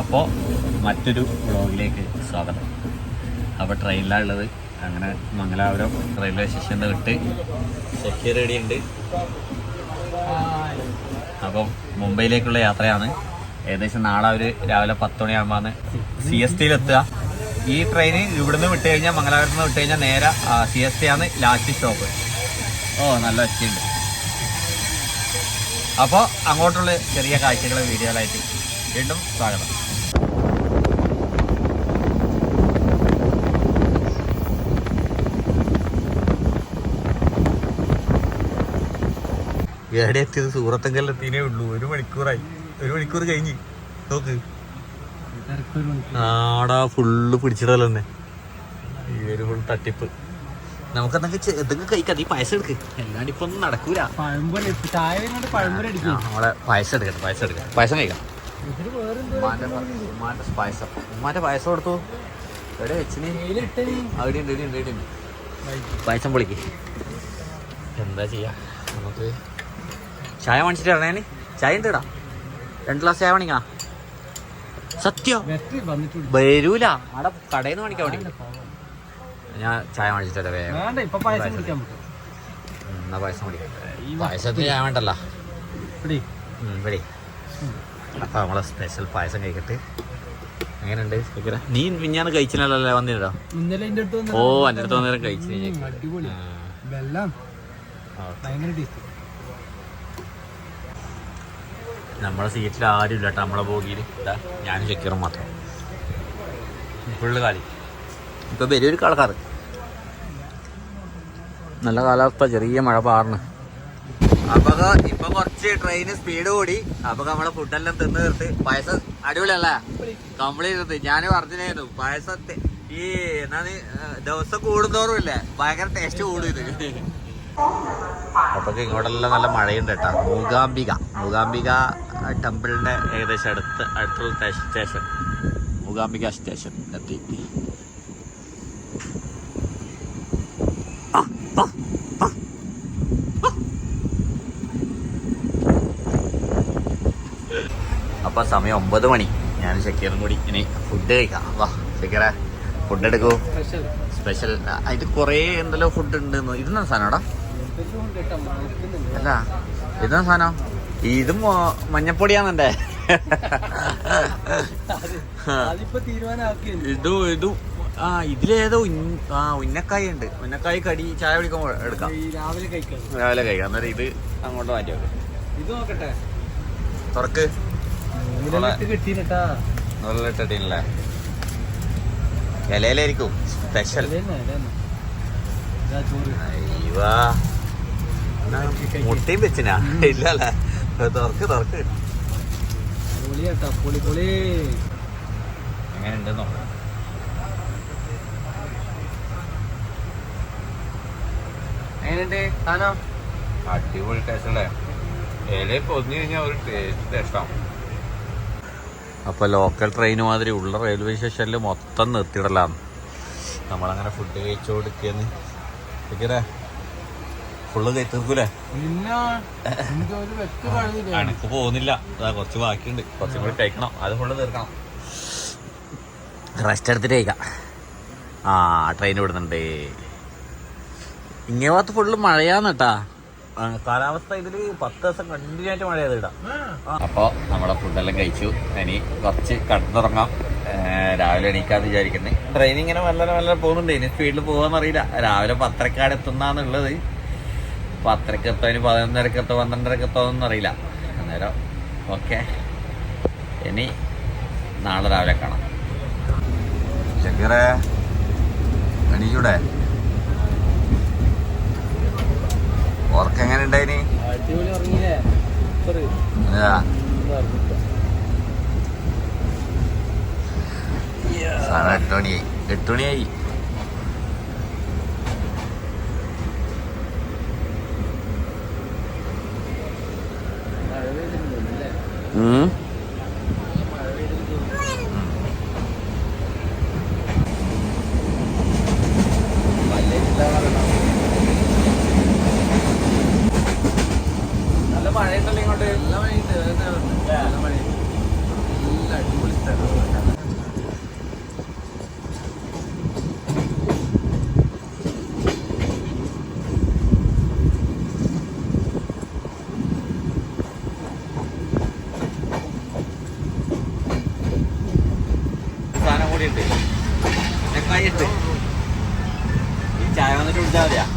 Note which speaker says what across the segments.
Speaker 1: അപ്പോൾ മറ്റൊരു വ്ളോഗിലേക്ക് സ്വാഗതം. അപ്പോൾ ട്രെയിനിലാണുള്ളത് അങ്ങനെ മംഗലാപുരം റെയിൽവേ സ്റ്റേഷനിൽ വിട്ട് സെക്യൂർ റെഡി ഉണ്ട്. അപ്പം മുംബൈയിലേക്കുള്ള യാത്രയാണ്. ഏകദേശം നാളെ ഒരു രാവിലെ പത്ത് മണിയാകുമ്പോൾ സി എസ് ടിയിൽ എത്തുക. ഈ ട്രെയിൻ ഇവിടുന്ന് വിട്ട് കഴിഞ്ഞാൽ മംഗലാപുരത്ത് നിന്ന് വിട്ട് കഴിഞ്ഞാൽ നേരെ സി എസ് ടി ആണ് ലാസ്റ്റ് സ്റ്റോപ്പ് ഓ നല്ല ഒച്ചയുണ്ട്. അപ്പോൾ അങ്ങോട്ടുള്ള ചെറിയ കാഴ്ചകൾ വീഡിയോകളായിട്ട് വീണ്ടും സ്വാഗതം. എവിടെ എത്തിയത്? സൂറത്തെങ്കിലും എത്തിയേ ഉള്ളൂ. ഒരു മണിക്കൂറായി. ഒരു മണിക്കൂർ കഴിഞ്ഞ്. നോക്ക്. ആടാ ഫുള്ള് പിടിച്ചിടല തന്നെ. ഒരു ഫുൾ തട്ടിപ്പ്. നമുക്കെന്തൊക്കെ എന്തെങ്കിലും കഴിക്കാം. നീ പൈസ എടുക്ക്. അല്ലാണ്ട് ഇപ്പൊ ഒന്നും നടക്കൂല. നമ്മളെ പായസം എടുക്കട്ടെ പായസം എടുക്കാം പായസം കഴിക്കാം. ഉമ്മാന്റെ പ- ഉമ്മാന്റെ പായസം. പായസം കൊടുത്തു? എവിടെ വെച്ചിന്. അവിടെ ഉണ്ട്. പായസം പൊളിക്ക്. എന്താ ചെയ്യാ? നമുക്ക് ചായ വാങ്ങിച്ചിട്ട് ഇറങ്ങാൻ ചായ ഉണ്ട് ഇടാ രണ്ട് ഗ്ലാസ് ചായ മേടിക്കണം സത്യം? വരൂല. അവിടെ കടയിൽ നിന്ന് വേണ്ടി. ഞാൻ ചായ വേഗം. ഉം, എന്നാ പായസം മേടിക്കാം പായസത്തിന് ചായ വേണ്ടല്ലോ.
Speaker 2: ഇവിടെ
Speaker 1: ഉം, അപ്പൊ നമ്മളെ സ്പെഷ്യൽ പായസം കഴിക്കട്ടെ. എങ്ങനെയുണ്ട്? നീ പിന്നെയാണ് കഴിച്ചില്ലല്ലോ വന്നിട്ടോ
Speaker 2: ഓ എന്റെ അടുത്ത്
Speaker 1: വന്നേരം കഴിച്ചു
Speaker 2: ഉം, അടിപൊളി വെള്ളം ഭയങ്കര ടേസ്റ്റ്
Speaker 1: നമ്മളെ സീറ്റിൽ ആരും ഇല്ല കേട്ടോ നമ്മളെ ബോഗിയിൽ ഇതാ ഞാനും ചെക്കറും മാത്രം. ഫുള്ള് കാലി. ഇപ്പൊ വലിയൊരു കളക്കാറ്. നല്ല കാലാവസ്ഥ ചെറിയ മഴ പാറണ് അപ്പൊ ഇപ്പൊ കുറച്ച് ട്രെയിന് സ്പീഡ് കൂടി. അപ്പൊ നമ്മളെ ഫുഡെല്ലാം തിന്ന് തീർത്ത് പായസം അടിപൊളിയല്ല? കംപ്ലീറ്റ് തീർത്ത്. ഞാൻ പറഞ്ഞിരുന്നു പായസത്തെ ഈ എന്നാണ് ദിവസം കൂടുന്തോറും ഇല്ലേ? ഭയങ്കര ടേസ്റ്റ് കൂടും ഇത്. അപ്പൊ ഇങ്ങോട്ടെല്ലാം നല്ല മഴയുണ്ട് കേട്ടാ. മൂകാംബിക. മൂകാംബിക ടെമ്പിളിന്റെ ഏകദേശം അടുത്ത് അടുത്തുള്ള സ്റ്റേ- സ്റ്റേഷൻ. മൂകാംബിക സ്റ്റേഷൻ എത്തി. ആ, ആ, ആ, ആ. അപ്പൊ സമയം ഒമ്പത് മണി. ഞാൻ ഷക്കീറും കൂടി ഇനി ഫുഡ് കഴിക്കാം. വാ ഷക്കീറെ ഫുഡ് എടുക്കൂ.
Speaker 2: സ്പെഷ്യൽ
Speaker 1: സ്പെഷ്യൽ അതിൽ കുറേ എന്തെല്ലോ ഫുഡ് ഉണ്ട് ഇതെന്നാ സാധനം അല്ല ഇതെന്നാ സാധനം? ഇതും മഞ്ഞപ്പൊടിയാണെന്റെ ഇതും ഇതും ആ ഇതിലേതോ ആ ഉന്നക്കായ ഉണ്ട് ഉന്നക്കായ കടി ചായ കുടിക്കുമ്പോൾ എടുക്കാം.
Speaker 2: രാവിലെ കഴിക്കാം.
Speaker 1: രാവിലെ കഴിക്കാം. അന്നേരം ഇത് അങ്ങോട്ട് മാറ്റി വെക്കാം.
Speaker 2: ഇത് നോക്കട്ടെ.
Speaker 1: തുറക്ക്. ഇട്ടിട്ടില്ലേ ഇലയിലായിരിക്കും. സ്പെഷ്യൽ മുട്ടയും വെച്ചിനാ. ഇല്ലല്ലേ? തുറക്ക്
Speaker 2: പൊളിയാട്ടാ പൊളി പൊളി.
Speaker 1: എങ്ങനെയുണ്ട്?
Speaker 2: സാധനം?
Speaker 1: അടിപൊളി ടേസ്റ്റ് അല്ലേ? ഇല പൊതിഞ്ഞു കഴിഞ്ഞാൽ ഒരു ടേസ്റ്റ് ലോക്കൽ ട്രെയിൻ മാതിരി ഉള്ള റെയിൽവേ സ്റ്റേഷനിൽ മൊത്തം നിർത്തിയിടലാണ്. നമ്മളങ്ങനെ ഫുഡ് കഴിച്ചു കൊടുക്കുന്നു. ഫുള്ള് കൈ തീർക്കൂലേ അനക്ക് പോകുന്നില്ല. അതാ കുറച്ച് ബാക്കിയുണ്ട്. കുറച്ചും കൂടി കഴിക്കണം. അത് ഫുള്ള് തീർക്കണം. റെസ്റ്റ് എടുത്തിട്ട് കഴിക്കാം. ആ ട്രെയിൻ വിടുന്നുണ്ട് ഇങ്ങേ ഭാഗത്ത് ഫുള്ള് മഴയാന്ന് കേട്ടാ. കാലാവസ്ഥ ഇതിൽ പത്ത് ദിവസം കണ്ടിന്യൂ ആയിട്ട് മഴ ചെയ്തിടാം അപ്പൊ നമ്മളെ ഫുഡെല്ലാം കഴിച്ചു. ഇനി കുറച്ച് കടന്നുറങ്ങാം. രാവിലെ എണീക്കാന്ന് വിചാരിക്കുന്നത് ട്രെയിൻ ഇങ്ങനെ വല്ല വല്ല പോകുന്നുണ്ട്. ഇനി സ്പീഡിൽ പോകാന്നറിയില്ല രാവിലെ പത്രക്കാട് എത്തുന്നാന്നുള്ളത് പത്തരക്ക് എത്തോ ഇനി പതിനൊന്നരക്ക് എത്തോ പന്ത്രണ്ടരക്ക് എത്തോ എന്നൊന്നും അറിയില്ല. അന്നേരം ഓക്കെ ഇനി നാളെ രാവിലെ കാണാം. ശങ്കറേ എണീച്ചൂടെ ഉറക്കം എങ്ങനെ ഉണ്ടായിനി എട്ടുമണിയായി 嗯。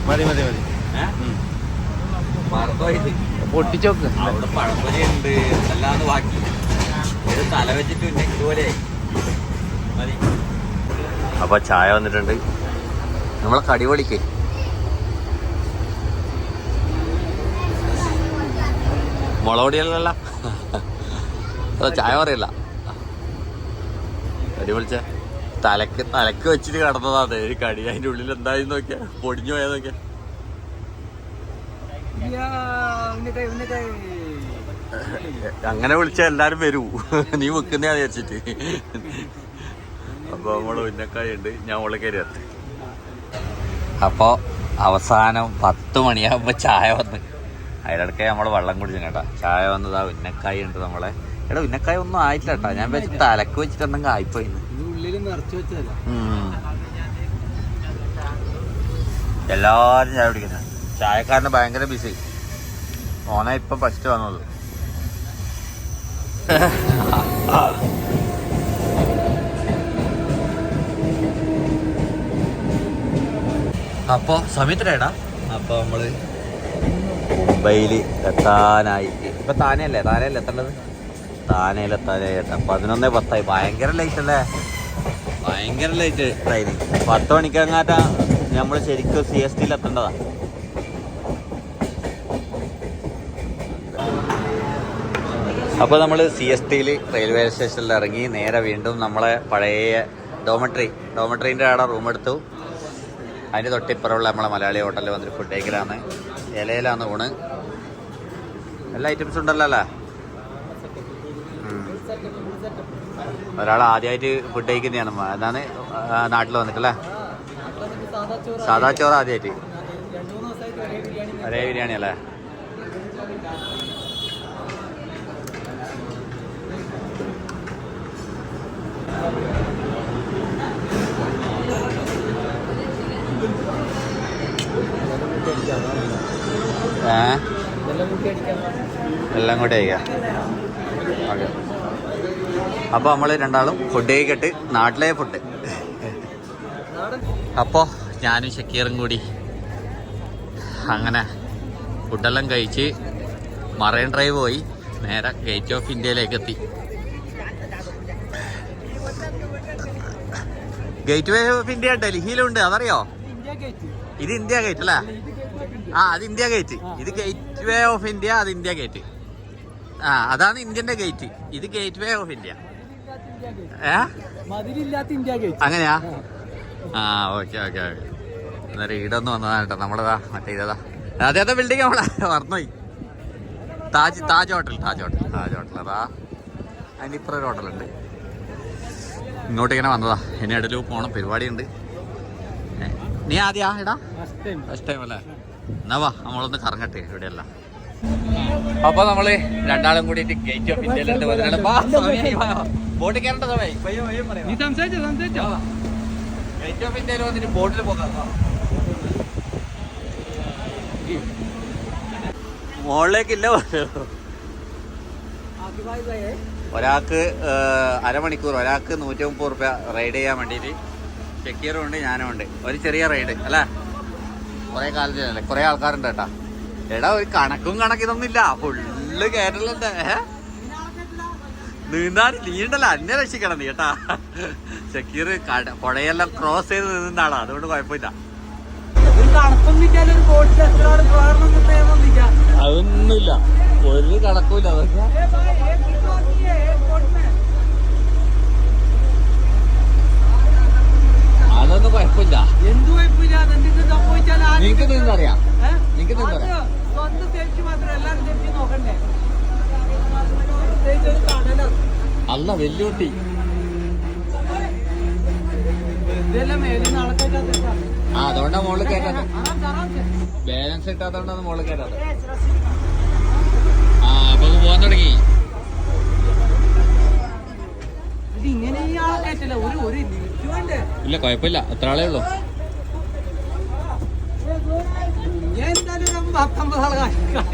Speaker 2: മതി മതി മതി. പൊട്ടിച്ചോക്ക്.
Speaker 1: അവിടെ പഴംപൊരി ഉണ്ട് അല്ലാന്ന് ബാക്കി. ഇത് തല വെച്ചിട്ട് പിന്നെ ഇതുപോലെ മതി. അപ്പൊ ചായ വന്നിട്ടുണ്ട്. നമ്മളെ കടിപൊളിക്ക് മുളകൊടിയല്ല ചായ പറയല്ല. കടി വിളിച്ച തലക്ക് തലക്ക് വെച്ചിട്ട് കടന്നതാണ് ഒരു കടി അതിന്റെ ഉള്ളിൽ എന്തായി നോക്കിയാ? പൊടിഞ്ഞു പോയാ നോക്കിയാ? അങ്ങനെ വിളിച്ചാൽ എല്ലാരും വരൂ. നീ വെക്കുന്ന വിചാരിച്ചിട്ട് അപ്പൊ നമ്മൾ ഉന്നക്കായ ഉണ്ട്. ഞാൻ ഉള്ള കയറി അപ്പോ അവസാനം പത്ത് മണിയാകുമ്പോ ചായ വന്ന്. അതിലടക്കെ നമ്മൾ വെള്ളം കുടിച്ചു കേട്ടാ. ചായ വന്നതാ ഉന്നക്കായ ഉണ്ട് നമ്മളെ. എടാ ഉന്നക്കായ ഒന്നും ആയിട്ടില്ല കേട്ടാ. ഞാൻ വെച്ച് തലക്ക് വെച്ചിട്ടുണ്ടെങ്കിൽ എന്തെങ്കിലും എല്ലാരും ചായ പിടിക്കുന്ന ചായക്കാരന് ഭയങ്കര ബിസി ഓന ഇപ്പൊ ഫസ്റ്റ് വന്നത്. അപ്പൊ സമയത്തിലേടാ അപ്പൊ നമ്മൾ മുംബൈയിൽ എത്താനായി. ഇപ്പൊ താനെയല്ലേ? താനെയല്ലേ എത്തേണ്ടത്? താനയിലെത്താനായി. ഏട്ടാ പതിനൊന്നേ പത്തായി. ഭയങ്കര ലൈറ്റ് അല്ലേ? ഭയങ്കര ലേറ്റ് ട്രെയിൻ പത്ത് മണിക്കങ്ങാട്ടാ നമ്മൾ ശരിക്കും സി എസ് ടിയിൽ എത്തേണ്ടതാ. അപ്പോൾ നമ്മൾ സി എസ് ടിയിൽ റെയിൽവേ സ്റ്റേഷനിൽ ഇറങ്ങി നേരെ വീണ്ടും നമ്മളെ പഴയ ഡോമട്രി ഡോമട്രീന്റെ അവിടെ റൂം എടുത്തു. അതിന്റെ തൊട്ടിപ്പുറമുള്ള നമ്മളെ മലയാളി ഹോട്ടലിൽ വന്നിട്ട് ഫുഡ് കഴിക്കലാണ് ഇലയിലാണ് ഊണ്. എല്ലാ ഐറ്റംസും ഉണ്ടല്ലോ അല്ലേ? ഒരാൾ ആദ്യമായിട്ട് ഫുഡ് കഴിക്കുന്നതാണ്. അതാണ് നാട്ടിൽ വന്നിട്ടല്ലേ സാധാ ചോറ് ആദ്യമായിട്ട് ഒരേ ബിരിയാണി അല്ലേ? ഏ? എല്ലാം കൂട്ടി അയക്കാം ഓക്കെ. അപ്പോൾ നമ്മൾ രണ്ടാളും ഫുഡ് കഴിക്കട്ട് നാട്ടിലെ ഫുഡ് അപ്പോൾ ഞാനും ഷക്കീറും കൂടി അങ്ങനെ ഫുഡെല്ലാം കഴിച്ച് മറൈൻ ഡ്രൈവ് പോയി നേരെ ഗേറ്റ് ഓഫ് ഇന്ത്യയിലേക്ക് എത്തി. ഗേറ്റ് വേ ഓഫ് ഇന്ത്യ ഡൽഹിയിലുണ്ട്. അതറിയോ? ഇത് ഇന്ത്യ ഗേറ്റ് അല്ലേ? ആ അത് ഇന്ത്യ ഗേറ്റ് ഇത് ഗേറ്റ് വേ ഓഫ് ഇന്ത്യ അത് ഇന്ത്യ ഗേറ്റ് ആ അതാണ് ഇന്ത്യന്റെ ഗേറ്റ് ഇത് ഗേറ്റ് വേ ഓഫ് ഇന്ത്യ ഏ
Speaker 2: മതിലില്ലാത്ത ഇന്ത്യ ഗേറ്റ്
Speaker 1: അങ്ങനെയാ? ആ. Okay okay okay. അന്നേരം ഈടൊന്ന് വന്നതാണ് കേട്ടോ. നമ്മളതാ മറ്റേ ഇതാ അതേതാ ബിൽഡിംഗ് നമ്മളെ മറന്നുപോയി. Taj Taj hotel Taj hotel Taj hotel അതാ അതിന് ഇപ്പുറം ഒരു ഹോട്ടലുണ്ട് ഇങ്ങോട്ട് ഇങ്ങനെ വന്നതാ. ഇനി ഇടയിൽ പോണം പരിപാടിയുണ്ട്. ഉണ്ട് നീ ആദ്യാ ഇടാ
Speaker 2: ഫസ്റ്റ് ടൈം
Speaker 1: ഫസ്റ്റ് ടൈം അല്ലേ? എന്നാ വാ നമ്മളൊന്ന് കറങ്ങട്ടെ ഇവിടെയല്ല. അപ്പൊ നമ്മൾ രണ്ടാളും കൂടി ഗേറ്റ് ഓഫ് ഇന്ത്യയിലുണ്ട് ബോട്ടിൽ കയറേണ്ട സമയം പയ്യോ പയ്യോ പറയാം.
Speaker 2: നീ സംസാരിച്ചോ സംസാരിച്ചോ.
Speaker 1: ഗേറ്റ് ഓഫ് ഇന്ത്യയിൽ വന്നിട്ട് ബോട്ടിൽ പോകാം മുകളിലേക്കില്ല ഒരാൾക്ക് അരമണിക്കൂർ ഒരാൾക്ക് നൂറ്റി മുപ്പത് റുപ്യ റൈഡ് ചെയ്യാൻ വേണ്ടിയിട്ട് ഷക്കീറും ഉണ്ട് ഞാനും ഉണ്ട്. ഒരു ചെറിയ റൈഡ് അല്ല? കുറെ കാലത്തിനല്ലേ? കുറെ ആൾക്കാരുണ്ട് കേട്ടാ. എടാ ഒരു കണക്കും കണക്കിതൊന്നുമില്ല ഫുള്ള് കയറ്റലുണ്ട് നീന്താൻ നീണ്ടല്ല അന്നെ രക്ഷിക്കണം നീ കേട്ടാ. ഷക്കീർ കട പുഴയെല്ലാം ക്രോസ് ചെയ്ത് നീന്താണ് അതുകൊണ്ട് കുഴപ്പമില്ല. അതൊന്നുമില്ല. ഒരു കണക്കുമില്ല അതൊക്കെ. അതൊന്നും കുഴപ്പമില്ല.
Speaker 2: എന്ത് കുഴപ്പമില്ല?
Speaker 1: നിങ്ങൾക്ക് നീന്തറിയാം? നിനക്ക് നീന്തറിയാം
Speaker 2: സ്വന്തം സേഫ്റ്റി മാത്രം എല്ലാവരും സേഫ്റ്റി നോക്കണ്ടേ?
Speaker 1: അല്ല
Speaker 2: നടക്കാൻ
Speaker 1: ആ അതുകൊണ്ടാ മോൾ കയറ്റാത്ത ബാലൻസ് ഇട്ടാത്തോണ്ടാണ് മോൾ കയറ്റാത്ത ആ അപ്പൊ പോവാൻ തുടങ്ങി. ഇല്ല കുഴപ്പമില്ല എത്ര ആളേ ഉള്ളൂ.
Speaker 2: ഞാൻ എന്തായാലും പത്തൊമ്പത് ആൾ കാണിക്കാം.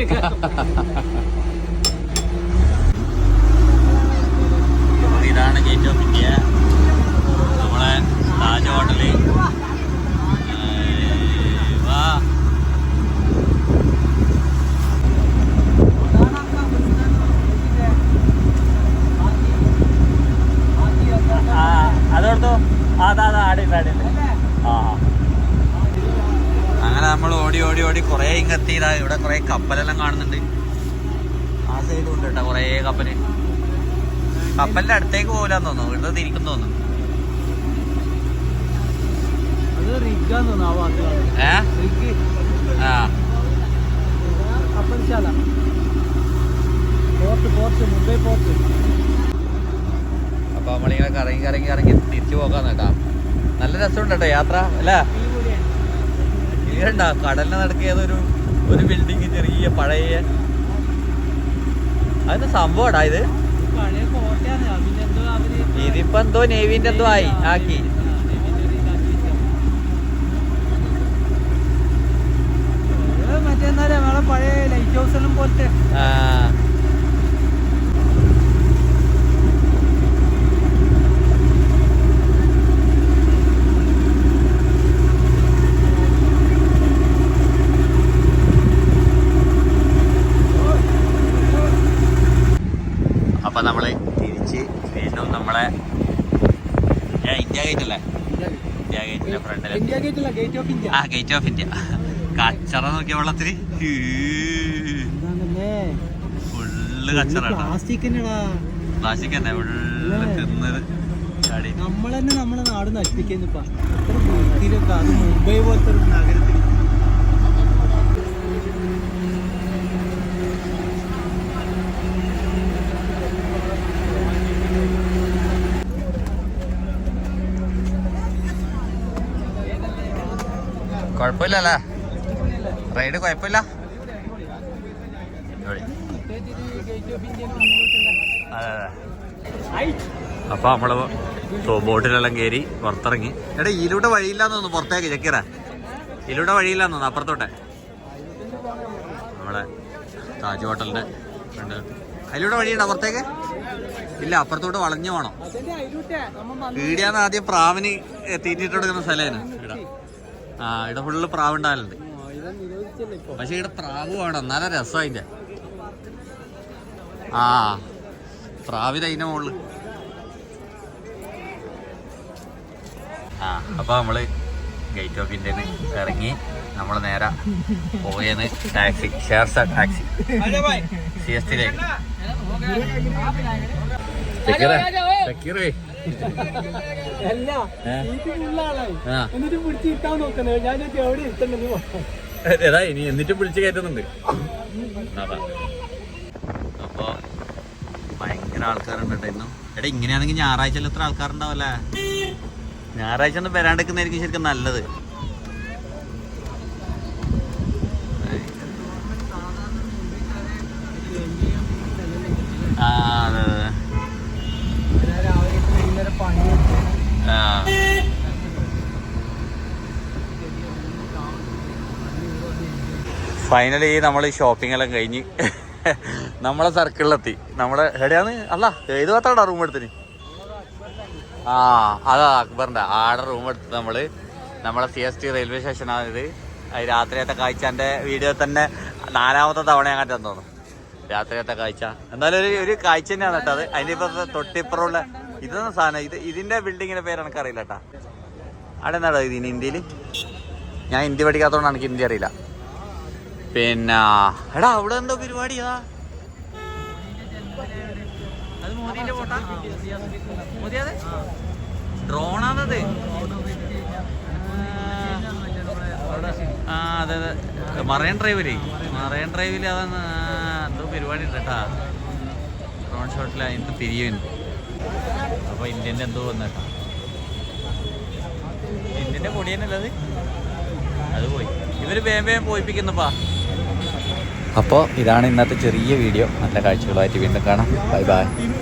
Speaker 1: ഇതാണ് ഗേറ്റ് ഓഫ് ഇന്ത്യ നമ്മളെ താജ് ഹോട്ടൽ അങ്ങനെ നമ്മൾ ഓടി ഓടി ഓടി കൊറേ ഇങ്ങത്തി. ഇവിടെ കൊറേ കപ്പലെല്ലാം കാണുന്നുണ്ട്. ആ സൈഡും ഉണ്ട് കേട്ടോ കൊറേ കപ്പൽ. കപ്പലിന്റെ അടുത്ത് പോകില്ലാന്ന് തോന്നുന്നു. ഇവിടെ തിരിക്കും തോന്നുന്നു. അപ്പൊ നമ്മളിങ്ങനെ കറങ്ങി കറങ്ങി കറങ്ങി തിരിച്ചു പോകാന്ന് കേട്ടാ. നല്ല രസമുണ്ട് കേട്ടോ യാത്ര അല്ലേ? ഇതുണ്ട കടലിന് നടക്ക് ഏതൊരു ഒരു ബിൽഡിങ് ചെറിയ പഴയ? അതിന് സംഭവടാ ഇത്?
Speaker 2: പഴയ കോട്ടയാണ്
Speaker 1: ഇതിപ്പോ എന്തോ നേവിന്റെ എന്തോ ആയി ആക്കി.
Speaker 2: പഴയ ലൈറ്റ് ഹൗസ് എല്ലാം പോലത്തെ.
Speaker 1: ആ. അപ്പൊ നമ്മൾ തിരിച്ച് വീണ്ടും നമ്മളെ ഇന്ത്യ ഗേറ്റ് അല്ലേ? ഇന്ത്യ ഗേറ്റിന്റെ
Speaker 2: ഫ്രണ്ടിൽ
Speaker 1: ആ ഗേറ്റ് ഓഫ് ഇന്ത്യ. കച്ചറ നോക്കിയ
Speaker 2: എന്താണല്ലേ?
Speaker 1: ഫുള്ള് കച്ചറ
Speaker 2: പ്ലാസ്റ്റിക്
Speaker 1: തന്നെ ഫുള്ള് തിന്നത്.
Speaker 2: തന്നെ നമ്മളെ നാട് നശിപ്പിക്കുന്നു അത് മുംബൈ പോലത്തെ ഒരു നഗരത്തിൽ
Speaker 1: കുഴപ്പമില്ലല്ലേ? റൈഡ് കുഴപ്പമില്ല. അതെ അതെ. അപ്പൊ നമ്മൾ ബോട്ടിലെല്ലാം കയറി പുറത്തിറങ്ങി. എടാ ഇതിലൂടെ വഴിയില്ലാന്ന് തോന്നുന്നു പുറത്തേക്ക് ചെക്കിറ. ഇതിലൂടെ വഴിയില്ലാന്ന് തോന്നുന്നു അപ്പുറത്തോട്ടെ. നമ്മളെ താജ് ഹോട്ടലിന്റെ ഫ്രണ്ട് അതിലൂടെ വഴിയുണ്ടോ പുറത്തേക്ക്? ഇല്ല അപ്പുറത്തോട്ട് വളഞ്ഞു പോണം. ഈടിയാന്ന് ആദ്യം പ്രാവിന് തീറ്റിട്ട് കൊടുക്കുന്ന സ്ഥലമാണ് ഇവിടെ. ആ ഇവിടെ ഫുള്ള് പ്രാവ് ഉണ്ടാകലുണ്ട് പക്ഷെ ഇവിടെ പ്രാവ് വേണം. എന്നാലും രസം അതിന്റെ ആ പ്രാവിത അതിന്റെ മുകളിൽ ആ അപ്പൊ നമ്മൾ ഗേറ്റ് ഓഫ് ഇന്ത്യന്ന് ഇറങ്ങി നമ്മൾ നേരെ പോയെന്ന് taxi shares taxi. C S ടിയിലേക്ക്
Speaker 2: പിടിച്ച്
Speaker 1: ഏതാ ഇനി എന്നിട്ട് വിളിച്ച് കയറ്റുന്നുണ്ട്. അതാ. അപ്പൊ ഭയങ്കര ആൾക്കാരുണ്ട് കേട്ടോ ഇന്നും. എടാ ഇങ്ങനെയാണെങ്കിൽ ഞായറാഴ്ച എത്ര ആൾക്കാരുണ്ടാവല്ലേ ഞായറാഴ്ച ഒന്നും വരാണ്ടിരിക്കുന്നതായിരിക്കും ശരിക്കും നല്ലത് ആ അതെ അതെ
Speaker 2: രാവിലെ വൈകുന്നേരം പണി
Speaker 1: ഫൈനലി നമ്മൾ ഷോപ്പിംഗ് എല്ലാം കഴിഞ്ഞ് നമ്മളെ സർക്കിളിലെത്തി നമ്മളെ എവിടെയാണ്? അല്ല ഏത് ഭാഗത്താടാ റൂം എടുത്തിന് ആ അതാ അക്ബറിന്റെ ആടെ റൂം എടുത്ത് നമ്മൾ നമ്മളെ സി എസ് ടി റെയിൽവേ സ്റ്റേഷനാണിത് രാത്രിയത്തെ കാഴ്ചന്റെ വീഡിയോ തന്നെ നാലാമത്തെ തവണ ഞാൻ തോന്നുന്നു. രാത്രിയത്തെ കാഴ്ച. എന്നാലും ഒരു ഒരു കാഴ്ച തന്നെയാണ് കേട്ടോ അത്. അതിന്റെ തൊട്ടിപ്പുറമുള്ള ഇതൊന്നും സാധനം? ഇത് ഇതിന്റെ ബിൽഡിങ്ങിന്റെ പേര് എനിക്ക് അറിയില്ല കേട്ടാ അവിടെ എന്താടാ ഇതിന് ഇന്ത്യയിൽ ഞാൻ ഹിന്ദി പഠിക്കാത്തതുകൊണ്ട് എനിക്ക് ഹിന്ദി അറിയില്ല. പിന്നെ എടാ അവിടെ എന്തോ പരിപാടിയാ? ഡ്രോണാണത്. ആ അതെ അതെ. മറൈൻ ഡ്രൈവിൽ? മറൈൻ ഡ്രൈവിൽ അതാണ് എന്തോ പരിപാടി ഉണ്ട് കേട്ടാ ഡ്രോൺ ഷോട്ടിൽ അതിന് തിരിയുണ്ട്. അപ്പൊ ഇന്ത്യന്റെ എന്തോ വന്നേട്ടാ. തന്നെയല്ലേ അത്? അത് പോയി. ഇവർ വേം വേം പോയിപ്പിക്കുന്നപ്പാ. അപ്പോൾ ഇതാണ് ഇന്നത്തെ ചെറിയ വീഡിയോ. നല്ല കാഴ്ചകളായിട്ട് വീണ്ടും കാണാം. Bye bye.